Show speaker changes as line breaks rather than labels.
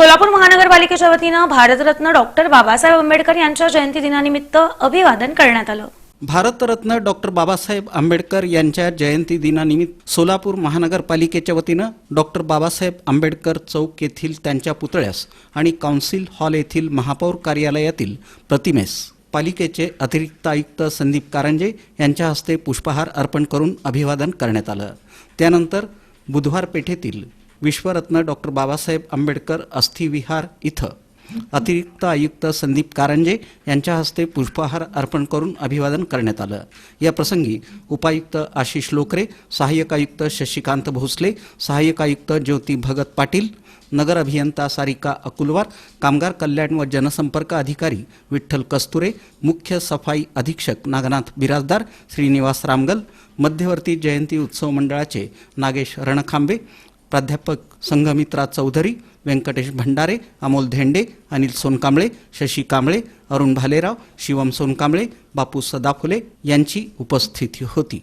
सोलापूर महानगरपालिकेच्या वतीनं भारतरत्न डॉक्टर बाबासाहेब आंबेडकर यांच्या जयंती दिनानिमित्त अभिवादन करण्यात आलं.
भारतरत्न डॉक्टर बाबासाहेब आंबेडकर यांच्या जयंती दिनानिमित्त सोलापूर महानगरपालिकेच्या वतीनं डॉक्टर बाबासाहेब आंबेडकर चौक येथील त्यांच्या पुतळ्यास आणि काउन्सिल हॉल येथील महापौर कार्यालयातील प्रतिमेस पालिकेचे अतिरिक्त आयुक्त संदीप कारंजे यांच्या हस्ते पुष्पहार अर्पण करून अभिवादन करण्यात आलं. त्यानंतर बुधवार पेठेतील विश्वरत्न डॉक्टर बाबासाहेब आंबेडकर अस्थिविहार इथं. अतिरिक्त आयुक्त संदीप कारंजे यांच्या हस्ते पुष्पहार अर्पण करून अभिवादन करण्यात आलं. या प्रसंगी उपायुक्त आशिष लोकरे सहाय्यक आयुक्त शशिकांत भोसले सहाय्यक आयुक्त ज्योती भगत पाटील नगर अभियंता सारिका अकुलवार कामगार कल्याण व जनसंपर्क अधिकारी विठ्ठल कस्तुरे मुख्य सफाई अधीक्षक नागनाथ बिराजदार श्रीनिवास रामगल मध्यवर्ती जयंती उत्सव मंडळाचे नागेश रणखांबे प्राध्यापक संघमित्रा चौधरी व्यंकटेश भंडारे अमोल धेंडे अनिल सोनकांबळे शशी कांबळे अरुण भालेराव शिवम सोनकांबळे बापू सदाफुले यांची उपस्थिती होती.